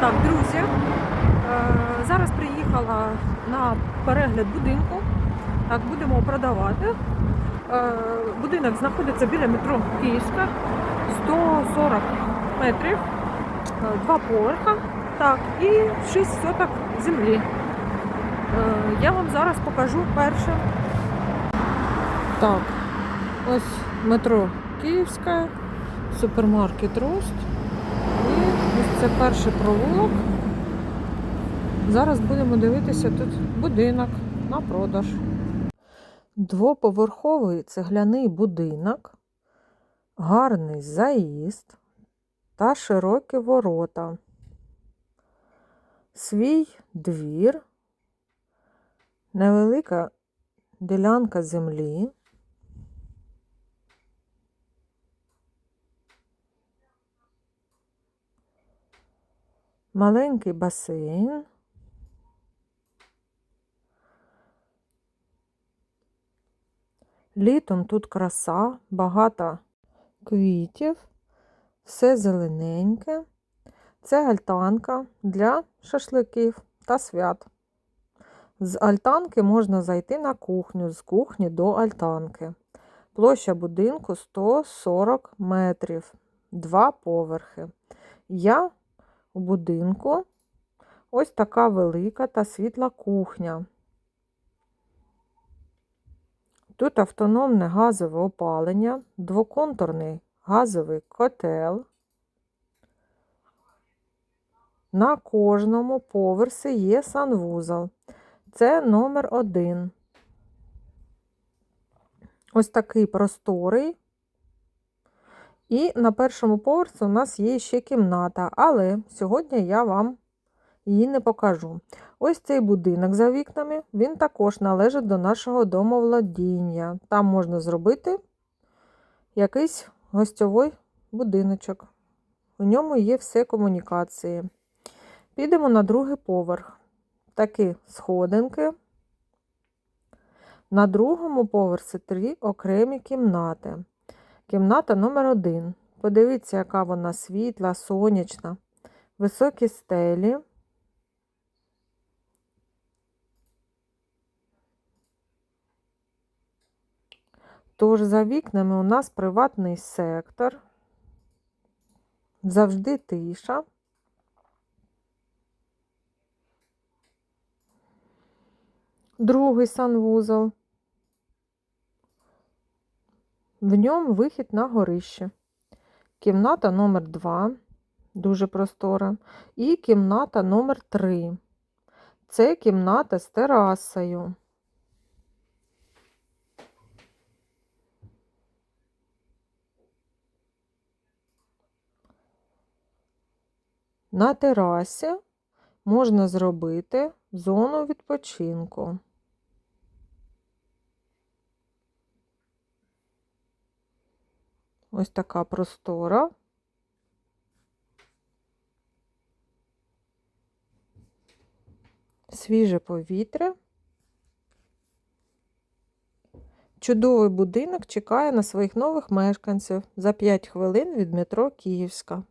Так, друзі, е, зараз приїхала на перегляд будинку. Так, будемо продавати. Е, Будинок знаходиться біля метро Київська, 140 метрів, е, два поверха, так, і 6 соток землі. Я вам зараз покажу перше. Так, ось метро Київська, супермаркет Рост. Ось це перший провулок. Зараз будемо дивитися тут будинок на продаж. Двоповерховий цегляний будинок, гарний заїзд та широкі ворота. Свій двір, невелика ділянка землі. Маленький басейн. Літом тут краса, багато квітів, все зелененьке. Це альтанка для шашликів та свят. З альтанки можна зайти на кухню, з кухні до альтанки. Площа будинку 140 метрів, два поверхи. Я у будинку ось така велика та світла кухня. Тут автономне газове опалення, двоконтурний газовий котел. На кожному поверсі є санвузол. Це номер один. Ось такий просторий. І на першому поверсі у нас є ще кімната, але сьогодні я вам її не покажу. Ось цей будинок за вікнами, він також належить до нашого домовладіння. Там можна зробити якийсь гостьовий будиночок. У ньому є все комунікації. Підемо на другий поверх. Такі сходинки. На другому поверсі три окремі кімнати. Кімната номер один. Подивіться, яка вона світла, сонячна, високі стелі. Тож за вікнами у нас приватний сектор, завжди тиша. Другий санвузол. В ньому вихід на горище. Кімната номер 2 дуже простора. І кімната номер 3 Це кімната з терасою. На терасі можна зробити зону відпочинку. Ось така простора. Свіже повітря. Чудовий будинок чекає на своїх нових мешканців за 5 хвилин від метро Київська.